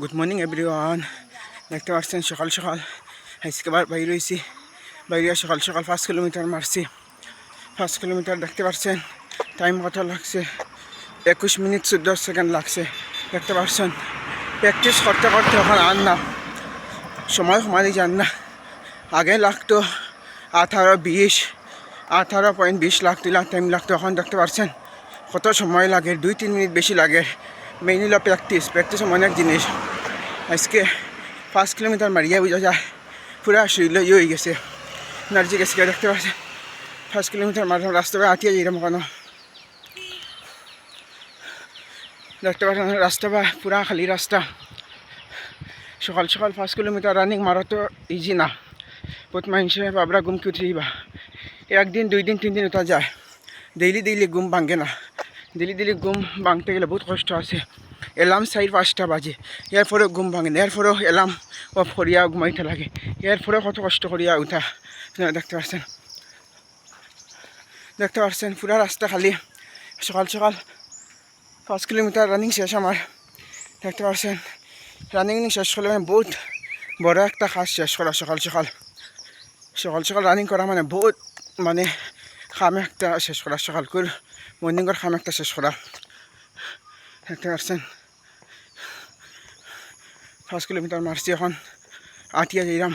Good morning everyone দেখতে পাচ্ছেন সকাল সকাল আজকে আবার বাইরে হয়েছি বাইরে সকাল সকাল পাঁচ কিলোমিটার মারছি পাঁচ কিলোমিটার দেখতে পাচ্ছেন টাইম কত লাগছে? একুশ মিনিট চোদ্দ সেকেন্ড লাগছে। দেখতে পাচ্ছেন প্র্যাকটিস করতে করতে এখন আর না। সময় সমাধি যান না। আগে লাগতো আঠারো বিশ, আঠারো পয়েন্ট বিশ লাগতো টাইম লাগতো। এখন দেখতে পাচ্ছেন কত সময় লাগে? দুই, তিন মিনিট বেশি লাগে। মেইন হলো প্র্যাকটিস প্র্যাকটিস অনেক জিনিস আজকে পাঁচ কিলোমিটার মারিয়া বুঝা যায় পুরা শরীর ইয়ে হয়ে গেছে এনার্জি গেছে দেখতে পাচ্ছেন পাঁচ কিলোমিটার মারলাম রাস্তা করে আটিয়ে যাইলাম কেন দেখতে পাচ্ছেন রাস্তা বা পুরা খালি রাস্তা সকাল সকাল পাঁচ কিলোমিটার রানিং মারা তো ইজি না বহুত মানুষে বাবরা ঘুম কি উঠিবা একদিন দুই দিন তিন দিন ওটা যায় ডেইলি ডেইলি ঘুম ভাঙে না ডেইলি দিলি ঘুম ভাঙতে গেলে বহুত কষ্ট আছে। এলাম চারি পাঁচটা বাজে। এরপরেও ঘুম ভাঙে না। এরপরেও এলার্ম অফ করিয়া ঘুমাইতে লাগে। এরপরেও কত কষ্ট করিয়া উঠা। দেখতে পাচ্ছেন দেখতে পাচ্ছেন পুরা রাস্তা খালি। সকাল সকাল পাঁচ কিলোমিটার রানিং শেষ আমার দেখতে পাচ্ছেন রানিং শেষ করলে মানে বহুত বড় একটা কাজ শেষ করা সকাল সকাল সকাল সকাল রানিং করা মানে বহুত মানে খাম একটা শেষ করা সকাল করে মর্নিংয়ের খাম একটা শেষ করা দেখতে পারছেন পাঁচ কিলোমিটার মারছি এখন। আটিয়া যাইলাম